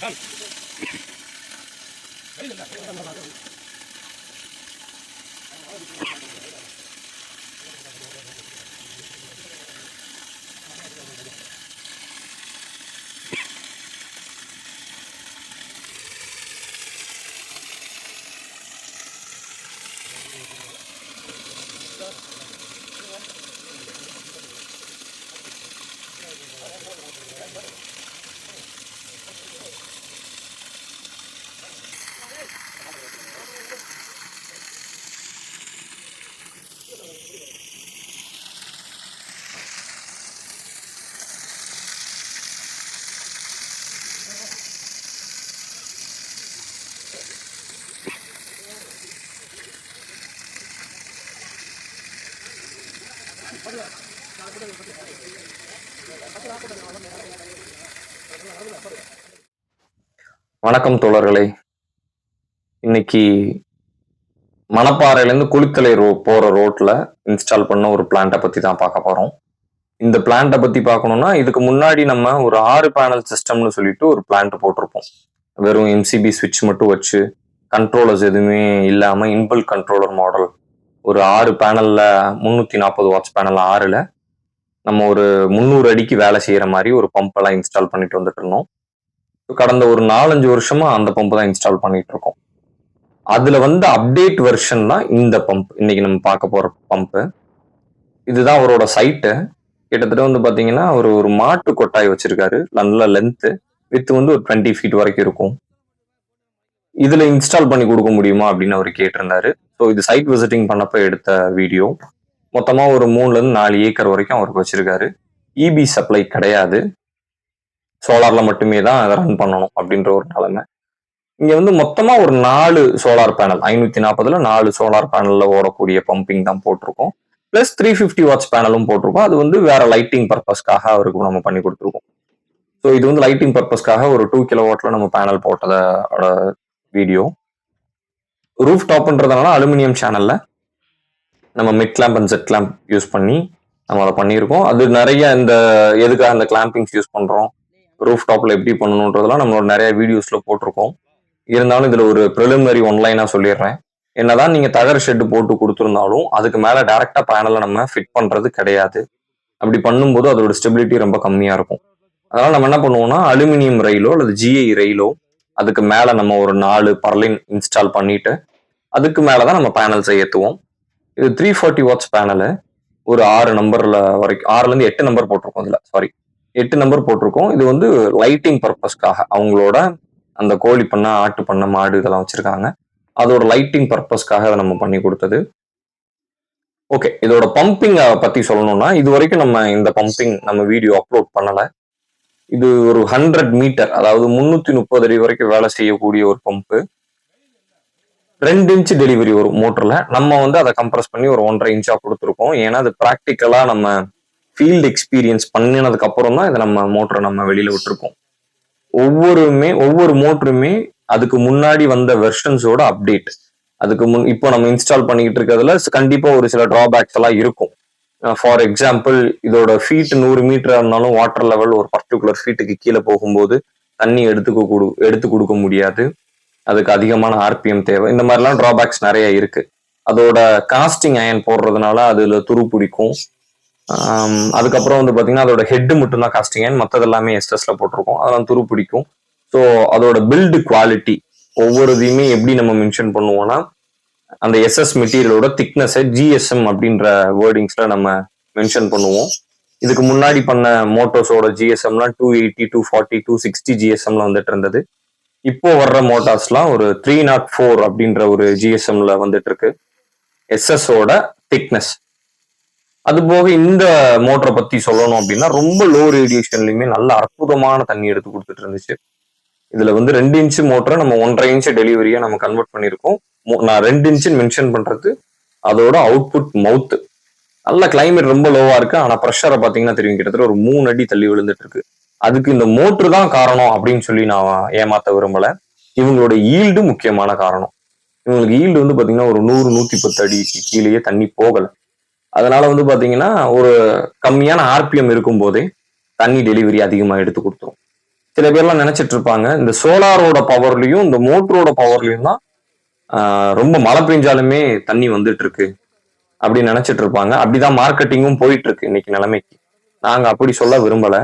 看。没人了，没人了，了。வணக்கம் தோழர்களே. இன்னைக்கு மணப்பாறையிலேருந்து குளித்தலை ரோ போகிற ரோட்டில் இன்ஸ்டால் பண்ண ஒரு பிளான்ட்டை பற்றி தான் பார்க்க போகிறோம் இந்த பிளான்ட்டை பற்றி பார்க்கணுன்னா இதுக்கு முன்னாடி நம்ம ஒரு ஆறு பேனல் சிஸ்டம்னு சொல்லிட்டு ஒரு பிளான்ட் போட்டிருப்போம். வெறும் எம்சிபி ஸ்விட்ச் மட்டும் வச்சு கண்ட்ரோலர்ஸ் எதுவுமே இல்லாமல் இன்புல் கண்ட்ரோலர் மாடல் ஒரு ஆறு பேனலில் முந்நூற்றி நாற்பது வாட்ஸ் பேனல் ஆறில் நம்ம ஒரு முந்நூறு அடிக்கு வேலை செய்கிற மாதிரி ஒரு பம்பெல்லாம் இன்ஸ்டால் பண்ணிட்டு வந்துட்டு இருந்தோம். கடந்த ஒரு நாலஞ்சு வருஷமா அந்த பம்ப் தான் இன்ஸ்டால் பண்ணிட்டு இருக்கோம். அதுல வந்து அப்டேட் வெர்ஷன் தான் இந்த பம்ப் இன்னைக்கு நம்ம பார்க்க போற பம்ப் இதுதான் அவரோட சைட்டு கிட்டத்தட்ட வந்து பாத்தீங்கன்னா ஒரு ஒரு மாட்டு கொட்டாய் வச்சிருக்காரு. நல்ல லென்த்து வித் வந்து ஒரு டுவெண்ட்டி ஃபீட் வரைக்கும் இருக்கும். இதுல இன்ஸ்டால் பண்ணி கொடுக்க முடியுமா அப்படின்னு அவர் கேட்டிருந்தாரு. ஸோ இது சைட் விசிட்டிங் பண்ணப்ப எடுத்த வீடியோ மொத்தமாக ஒரு மூணுலேருந்து நாலு ஏக்கர் வரைக்கும் அவருக்கு வச்சுருக்காரு. இபி சப்ளை கிடையாது. சோலாரில் மட்டுமே தான் அதை ரன் பண்ணணும் அப்படின்ற ஒரு நிலைமை. இங்கே வந்து மொத்தமாக ஒரு நாலு சோலார் பேனல் ஐநூற்றி நாற்பதில் நாலு சோலார் பேனலில் ஓடக்கூடிய பம்பிங் தான் போட்டிருக்கோம். ப்ளஸ் த்ரீ ஃபிஃப்டி வாட்ஸ் பேனலும் போட்டிருக்கோம். அது வந்து வேற லைட்டிங் பர்பஸ்க்காக அவருக்கு நம்ம பண்ணி கொடுத்துருக்கோம். ஸோ இது வந்து லைட்டிங் பர்பஸ்க்காக ஒரு டூ கிலோ வாட்டில் நம்ம பேனல் போட்டதோட வீடியோ ரூஃப் டாப்ன்றதுனால அலுமினியம் சேனலில் நம்ம mid clamp and set clamp use பண்ணி நம்ம அதை பண்ணியிருக்கோம். அது நிறைய இந்த எதுக்காக அந்த கிளாம்பிங்ஸ் யூஸ் பண்ணுறோம் ரூஃப் டாப்பில் எப்படி பண்ணணுன்றதெல்லாம் நம்மளோட நிறைய வீடியோஸில் போட்டிருக்கோம். இருந்தாலும் இதில் ஒரு ப்ரிலிமினரி ஒன்லைனாக சொல்லிடுறேன். என்னதான் நீங்கள் தகர ஷெட்டு போட்டு கொடுத்துருந்தாலும் அதுக்கு மேலே டேரெக்டாக பேனலை நம்ம ஃபிட் பண்ணுறது கிடையாது. அப்படி பண்ணும்போது அதோட ஸ்டெபிலிட்டி ரொம்ப கம்மியாக இருக்கும். அதனால் நம்ம என்ன பண்ணுவோம்னா அலுமினியம் ரயிலோ அல்லது ஜிஐ ரயிலோ அதுக்கு மேலே நம்ம ஒரு நாலு பர்லின் இன்ஸ்டால் பண்ணிட்டு அதுக்கு மேலே தான் நம்ம பேனல்ஸை ஏற்றுவோம் இது த்ரீ ஃபார்ட்டி வாட்ஸ் பேனலு ஒரு ஆறு நம்பர்ல வரைக்கும் ஆறுலேருந்து எட்டு நம்பர் போட்டிருக்கோம் இதில் சாரி எட்டு நம்பர் போட்டிருக்கோம். இது வந்து லைட்டிங் பர்பஸ்க்காக அவங்களோட அந்த கோழி பண்ண ஆட்டு பண்ண மாடு இதெல்லாம் வச்சுருக்காங்க. அதோட லைட்டிங் பர்பஸ்க்காக அதை நம்ம பண்ணி கொடுத்தது. ஓகே இதோட பம்பிங் பற்றி சொல்லணும்னா இது வரைக்கும் நம்ம இந்த பம்பிங் நம்ம வீடியோ அப்லோட் பண்ணலை. இது ஒரு ஹண்ட்ரட் மீட்டர் அதாவது முந்நூற்றி முப்பது அடி வரைக்கும் வேலை செய்யக்கூடிய ஒரு பம்பு ரெண்டு இன்ச் டெலிவரி வரும் மோட்டர்ல நம்ம வந்து அதை கம்ப்ரஸ் பண்ணி ஒரு ஒன்றரை இன்ச்சா கொடுத்துருக்கோம். ஏன்னா அது ப்ராக்டிக்கலா நம்ம ஃபீல்டு எக்ஸ்பீரியன்ஸ் பண்ணினதுக்கு அப்புறம் தான் இதை நம்ம மோட்டரை நம்ம வெளியில விட்டுருக்கோம். ஒவ்வொருமே ஒவ்வொரு மோட்டருமே அதுக்கு முன்னாடி வந்த வெர்ஷன்ஸோட அப்டேட் அதுக்கு முன் இப்போ நம்ம இன்ஸ்டால் பண்ணிக்கிட்டு இருக்கிறதுல கண்டிப்பா ஒரு சில டிராபேக்ஸ் எல்லாம் இருக்கும். ஃபார் எக்ஸாம்பிள் இதோட ஃபீட் நூறு மீட்டரா இருந்தாலும் வாட்டர் லெவல் ஒரு பர்டிகுலர் ஃபீட்டுக்கு கீழே போகும்போது தண்ணி எடுத்துக்க கொடு எடுத்து கொடுக்க முடியாது. அதுக்கு அதிகமான ஆர்பிஎம் தேவை. இந்த மாதிரிலாம் ட்ராபேக்ஸ் நிறைய இருக்கு. அதோட காஸ்டிங் அயன் போடுறதுனால அதுல துரு பிடிக்கும். அதுக்கப்புறம் வந்து பாத்தீங்கன்னா அதோட ஹெட் மட்டும் தான் காஸ்டிங் அயன் மற்றது எல்லாமே எஸ்எஸ்ல போட்டிருக்கோம். அதெல்லாம் துரு பிடிக்கும். ஸோ அதோட பில்டு குவாலிட்டி ஒவ்வொரு இதையுமே எப்படி நம்ம மென்ஷன் பண்ணுவோம்னா அந்த எஸ்எஸ் மெட்டீரியலோட திக்னஸை ஜிஎஸ்எம் அப்படின்ற வேர்டிங்ஸ்ல நம்ம மென்ஷன் பண்ணுவோம். இதுக்கு முன்னாடி பண்ண மோட்டோஸோட ஜிஎஸ்எம்லாம் two eighty two forty two sixty ஜிஎஸ்எம்ல வந்துட்டு இருந்தது. இப்போ வர்ற மோட்டார்ஸ்லாம் ஒரு த்ரீ நாட் ஃபோர் அப்படின்ற ஒரு ஜிஎஸ்எம்ல வந்துட்டு இருக்கு எஸ்எஸோட திக்னஸ் அது போக இந்த மோட்டரை பத்தி சொல்லணும் அப்படின்னா ரொம்ப லோ ரேடியேஷன்லயுமே நல்ல அற்புதமான தண்ணி எடுத்து கொடுத்துட்டு இருந்துச்சு. இதுல வந்து ரெண்டு இன்ச்சு மோட்டரை நம்ம ஒன்றரை இன்ச்சு டெலிவரியா நம்ம கன்வெர்ட் பண்ணியிருக்கோம். மோ- நான் ரெண்டு இன்ச்சுன்னு மென்ஷன் பண்றது அதோட அவுட்புட் மவுத் நல்ல கிளைமேட் ரொம்ப லோவா இருக்கு. ஆனா ப்ரெஷரை பாத்தீங்கன்னா தெரியும். கிட்டத்தட்ட ஒரு மூணு அடி தள்ளி விழுந்துட்டு இருக்கு. அதுக்கு இந்த மோட்ரு தான் காரணம் அப்படின்னு சொல்லி நான் ஏமாத்த விரும்பல. இவங்களோட ஈல்டு முக்கியமான காரணம். இவங்களுக்கு ஈல்டு வந்து பாத்தீங்கன்னா ஒரு நூறு நூத்தி பத்து அடிக்கு கீழேயே தண்ணி போகல. அதனால வந்து பாத்தீங்கன்னா ஒரு கம்மியான ஆர்பிஎம் இருக்கும் போதே தண்ணி டெலிவரி அதிகமா எடுத்து கொடுத்துரும். சில பேர்லாம் நினைச்சிட்டு இருப்பாங்க இந்த சோலாரோட பவர்லயும் இந்த மோட்டரோட பவர்லயும் தான் ரொம்ப மழை பெஞ்சாலுமே தண்ணி வந்துட்டு இருக்கு அப்படின்னு நினைச்சிட்டு இருப்பாங்க. அப்படிதான் மார்க்கெட்டிங்கும் போயிட்டு இருக்கு இன்னைக்கு நிலைமைக்கு. நாங்க அப்படி சொல்ல விரும்பல.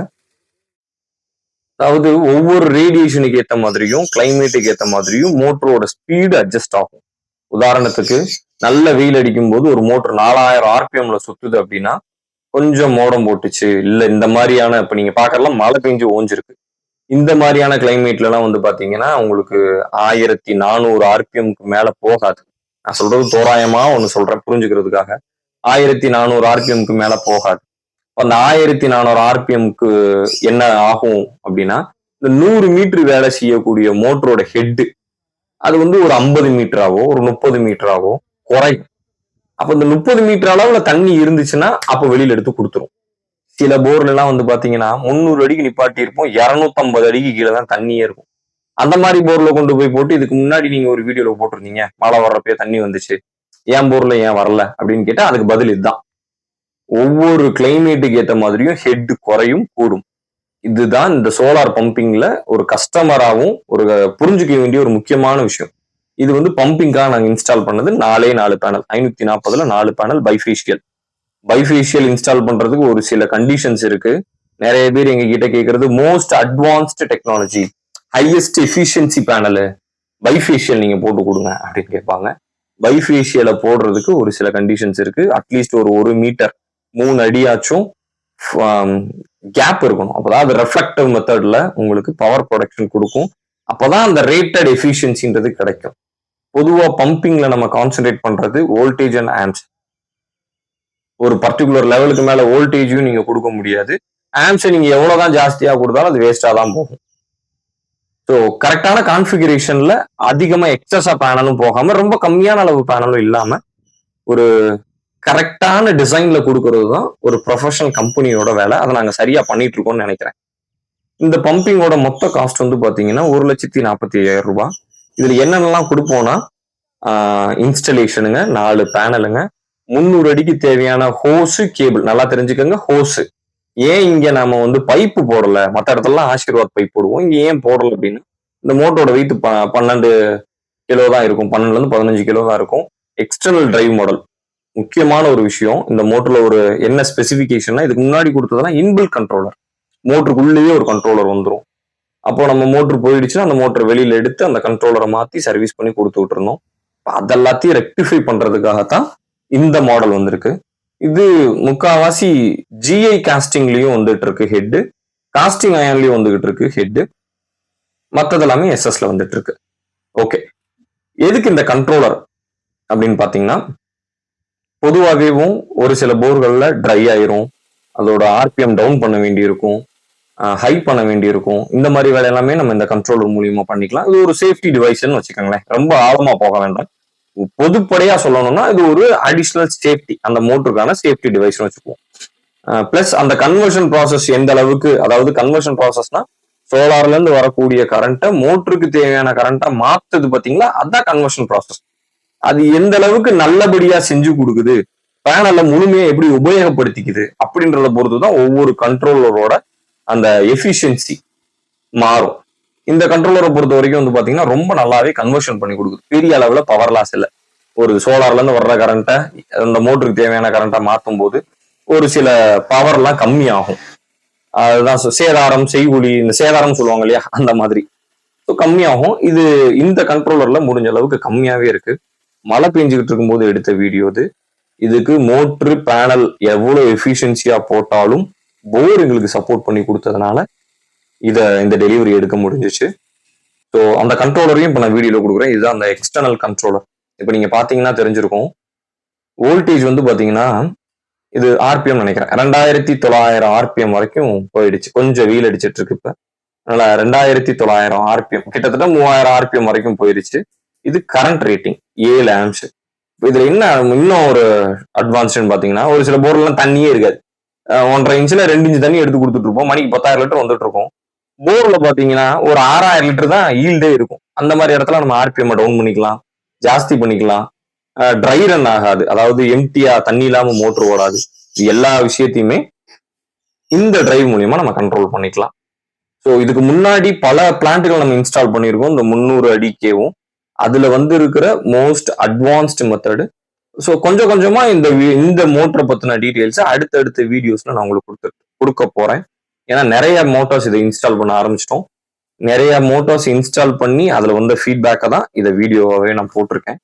அதாவது ஒவ்வொரு ரேடியேஷனுக்கு ஏத்த மாதிரியும் கிளைமேட்டுக்கு ஏத்த மாதிரியும் மோட்டரோட ஸ்பீடு அட்ஜஸ்ட் ஆகும். உதாரணத்துக்கு நல்ல வெயில் அடிக்கும் போது ஒரு மோட்டர் நாலாயிரம் ஆர்பிஎம்ல சுத்துது அப்படின்னா கொஞ்சம் மோடம் போட்டுச்சு. இல்ல இந்த மாதிரியான இப்ப நீங்க பாக்கலாம் மழை பெஞ்சு ஓஞ்சிருக்கு. இந்த மாதிரியான கிளைமேட்ல எல்லாம் வந்து பாத்தீங்கன்னா உங்களுக்கு ஆயிரத்தி நானூறு ஆர்பிஎம்க்கு மேல போகாது. நான் சொல்றது தோராயமா ஒன்று சொல்றேன் புரிஞ்சுக்கிறதுக்காக. ஆயிரத்தி நானூறு ஆர்பிஎம்க்கு மேல போகாது. அந்த ஆயிரத்தி நானூறு ஆர்பிஎம்க்கு என்ன ஆகும் அப்படின்னா இந்த நூறு மீட்டர் வேலை செய்யக்கூடிய மோட்டரோட ஹெட்டு அது வந்து ஒரு ஐம்பது மீட்டராவோ ஒரு முப்பது மீட்டராவோ குறையும். அப்போ இந்த முப்பது மீட்டர் அளவுல தண்ணி இருந்துச்சுன்னா அப்போ வெளியில எடுத்து கொடுத்துரும். சில போர்ல எல்லாம் வந்து பாத்தீங்கன்னா முந்நூறு அடிக்கு நிப்பாட்டி இருப்போம் இரநூத்தம்பது அடிக்கு கீழே தான் தண்ணியே இருக்கும். அந்த மாதிரி போர்ல கொண்டு போய் போட்டு இதுக்கு முன்னாடி நீங்க ஒரு வீடியோல போட்டிருந்தீங்க மழை வர்றப்பே தண்ணி வந்துச்சு. ஏன் போர்ல ஏன் வரல அப்படின்னு கேட்டா அதுக்கு பதில் இதுதான். ஒவ்வொரு கிளைமேட்டுக்கு ஏத்த மாதிரியும் ஹெட் குறையும் கூடும். இதுதான் இந்த சோலார் பம்பிங்ல ஒரு கஸ்டமராகவும் ஒரு புரிஞ்சுக்க வேண்டிய ஒரு முக்கியமான விஷயம். இது வந்து பம்பிங்காக நாங்கள் இன்ஸ்டால் பண்ணது நாலே நாலு பேனல் ஐநூத்தி நாற்பதுல நாலு பேனல் பைஃபேஷியல் பைஃபேஷியல் இன்ஸ்டால் பண்றதுக்கு ஒரு சில கண்டிஷன்ஸ் இருக்கு. நிறைய பேர் எங்க கிட்ட கேட்கறது most advanced technology highest efficiency panel bifacial நீங்க போட்டு கொடுங்க அப்படின்னு கேட்பாங்க. பைஃபேஷியலை போடுறதுக்கு ஒரு சில கண்டிஷன்ஸ் இருக்கு. அட்லீஸ்ட் ஒரு ஒரு மீட்டர் மூணு அடியாச்சும் கேப் இருக்கணும். அப்பதான் அது ரெஃப்ளெக்டிவ் மெத்தட்ல உங்களுக்கு பவர் ப்ரொடக்ஷன் கொடுக்கும். அப்பதான் அந்த ரேட்டட் எஃபிஷியன்சின்றது கிடைக்கும். பொதுவா பம்பிங்ல நம்ம கான்சென்ட்ரேட் பண்றது வோல்டேஜ் அண்ட் ஆம்ஸ் ஒரு பர்டிகுலர் லெவலுக்கு மேல வோல்டேஜும் நீங்க கொடுக்க முடியாது. ஆம்ஸை நீங்க எவ்வளவுதான் ஜாஸ்தியா கொடுத்தாலும் அது வேஸ்டா தான் போகும். ஸோ கரெக்டான கான்ஃபிகரேஷன்ல அதிகமா எக்ஸஸா பேனலும் போகாம ரொம்ப கம்மியான அளவு பேனலும் இல்லாம ஒரு கரெக்டான டிசைன்ல கொடுக்கறது தான் ஒரு ப்ரொஃபஷனல் கம்பெனியோட வேலை. அதை நாங்கள் சரியா பண்ணிட்டு இருக்கோம்னு நினைக்கிறேன். இந்த பம்பிங்கோட மொத்த காஸ்ட் வந்து பார்த்தீங்கன்னா ஒரு லட்சத்தி நாற்பத்தி ஐயாயிரம் ரூபாய் இதுல என்னென்னலாம் கொடுப்போம்னா இன்ஸ்டலேஷனுங்க நாலு பேனலுங்க முந்நூறு அடிக்கு தேவையான ஹோஸு கேபிள் நல்லா தெரிஞ்சுக்கோங்க ஹோஸு ஏன் இங்க நாம வந்து பைப்பு போடல? மற்ற இடத்துலலாம் ஆசீர்வாத் பைப் போடுவோம். இங்க ஏன் போடல அப்படின்னு? இந்த மோட்டரோட வெயிட் பன்னெண்டு கிலோ தான் இருக்கும். பன்னெண்டுல இருந்து பதினஞ்சு கிலோ தான் இருக்கும். எக்ஸ்டர்னல் டிரைவ் மாடல் முக்கியமான ஒரு விஷயம். இந்த மோட்டரில் ஒரு என்ன ஸ்பெசிஃபிகேஷன்னா இதுக்கு முன்னாடி கொடுத்ததுன்னா இன்பில் கண்ட்ரோலர் மோட்டருக்குள்ளேயே ஒரு கண்ட்ரோலர் வந்துடும் அப்போ நம்ம மோட்டர் போயிடுச்சுன்னா அந்த மோட்டர் வெளியில எடுத்து அந்த கண்ட்ரோலரை மாற்றி சர்வீஸ் பண்ணி கொடுத்து இருந்தோம் அதெல்லாத்தையும் ரெக்டிஃபை பண்றதுக்காகத்தான் இந்த மாடல் வந்திருக்கு. இது முக்காவாசி ஜிஐ காஸ்டிங்லயும் வந்துட்டு இருக்கு ஹெட்டு காஸ்டிங் அயன்லயும் வந்துகிட்டு இருக்கு ஹெட்டு மத்தது எல்லாமே எஸ்எஸ்ல வந்துட்டு இருக்கு ஓகே எதுக்கு இந்த கண்ட்ரோலர் அப்படின்னு பாத்தீங்கன்னா பொதுவாகவேவும் ஒரு சில போர்கள்ல ட்ரை ஆயிரும். அதோட ஆர்பிஎம் டவுன் பண்ண வேண்டியிருக்கும். ஹை பண்ண வேண்டியிருக்கும். இந்த மாதிரி வேலை எல்லாமே நம்ம இந்த கண்ட்ரோலர் மூலியமா பண்ணிக்கலாம். இது ஒரு சேஃப்டி டிவைஸ்னு வச்சுக்கோங்களேன். ரொம்ப ஆழமா போக வேண்டாம். பொதுப்படையா சொல்லணும்னா இது ஒரு அடிஷ்னல் சேஃப்டி அந்த மோட்டருக்கான சேஃப்டி டிவைஸ்னு வச்சுக்குவோம். பிளஸ் அந்த கன்வர்ஷன் ப்ராசஸ் எந்த அளவுக்கு அதாவது கன்வர்ஷன் ப்ராசஸ்னா சோலார்ல இருந்து வரக்கூடிய கரண்ட்டை மோட்டருக்கு தேவையான கரண்ட்டை மாத்துது பாத்தீங்களா? அதான் கன்வர்ஷன் ப்ராசஸ் அது எந்த அளவுக்கு நல்லபடியா செஞ்சு கொடுக்குது பேனலை முழுமையா எப்படி உபயோகப்படுத்திக்குது அப்படின்றத பொறுத்து தான் ஒவ்வொரு கண்ட்ரோலரோட அந்த எஃபிஷியன்சி மாறும். இந்த கண்ட்ரோலரை பொறுத்த வரைக்கும் வந்து பாத்தீங்கன்னா ரொம்ப நல்லாவே கன்வர்ஷன் பண்ணி கொடுக்குது. பெரிய அளவுல பவர் லாஸ் இல்லை. ஒரு சோலார்ல இருந்து வர்ற கரண்ட்டை அந்த மோட்டருக்கு தேவையான கரண்ட்டை மாற்றும் போது ஒரு சில பவர்லாம் கம்மியாகும். அதுதான் சேதாரம் செய்கூலி இந்த சேதாரம் சொல்லுவாங்க இல்லையா அந்த மாதிரி. ஸோ கம்மியாகும். இது இந்த கண்ட்ரோலர்ல முடிஞ்ச அளவுக்கு கம்மியாவே இருக்கு. மழை பெஞ்சுக்கிட்டு இருக்கும்போது எடுத்த வீடியோ இது. இதுக்கு மோட்ரு பேனல் எவ்வளோ எஃபிஷியன்சியா போட்டாலும் போர் எங்களுக்கு சப்போர்ட் பண்ணி கொடுத்ததுனால இதை இந்த டெலிவரி எடுக்க முடிஞ்சிச்சு. ஸோ அந்த கண்ட்ரோலரையும் இப்போ நான் வீடியோவில் கொடுக்குறேன். இதுதான் அந்த எக்ஸ்டர்னல் கண்ட்ரோலர் இப்போ நீங்கள் பார்த்தீங்கன்னா தெரிஞ்சிருக்கும். வோல்டேஜ் வந்து பார்த்தீங்கன்னா இது ஆர்பிஎம் நினைக்கிறேன். ரெண்டாயிரத்தி தொள்ளாயிரம் ஆர்பிஎம் வரைக்கும் போயிடுச்சு. கொஞ்சம் வீல் அடிச்சிட்டு இருக்கு இப்போ. அதனால ரெண்டாயிரத்தி தொள்ளாயிரம் ஆர்பிஎம் கிட்டத்தட்ட மூவாயிரம் ஆர்பிஎம் வரைக்கும் போயிடுச்சு. இது கரண்ட் ரேட்டிங் ஏழு ஆம்ஸ் இதுல என்ன இன்னும் ஒரு அட்வான்ஸ்டுன்னு பாத்தீங்கன்னா ஒரு சில போர்லாம் தண்ணியே இருக்காது. ஒன்றரை இன்ச்சில் ரெண்டு இன்ச்சு தண்ணி எடுத்து கொடுத்துட்டு இருப்போம். மணிக்கு பத்தாயிரம் லிட்டர் வந்துட்டு இருக்கும். போர்ல பாத்தீங்கன்னா ஒரு ஆறாயிரம் லிட்டர் தான் ஈல்டே இருக்கும். அந்த மாதிரி இடத்துல நம்ம ஆர்பிஎம் டவுன் பண்ணிக்கலாம். ஜாஸ்தி பண்ணிக்கலாம். ட்ரை ரன் ஆகாது. அதாவது எம்டியா தண்ணி இல்லாம மோட்டர் ஓடாது. இது எல்லா விஷயத்தையுமே இந்த டிரைவ் மூலியமா நம்ம கண்ட்ரோல் பண்ணிக்கலாம். ஸோ இதுக்கு முன்னாடி பல பிளான்ட்டுகள் நம்ம இன்ஸ்டால் பண்ணியிருக்கோம். இந்த முந்நூறு அடிக்கேவும் அதுல வந்து இருக்கிற மோஸ்ட் அட்வான்ஸ்டு மெத்தடு ஸோ கொஞ்சம் கொஞ்சமா இந்த வி- இந்த மோட்டரை பத்தின டீட்டெயில்ஸை அடுத்தடுத்த வீடியோஸ்ல நான் உங்களுக்கு கொடுத்து கொடுக்க போறேன். ஏன்னா நிறைய மோட்டார்ஸ் இதை இன்ஸ்டால் பண்ண ஆரம்பிச்சிட்டோம். நிறைய மோட்டார்ஸ் இன்ஸ்டால் பண்ணி அதுல வந்த ஃபீட்பேக்கை தான் இதை வீடியோவாகவே நான் போட்டிருக்கேன்.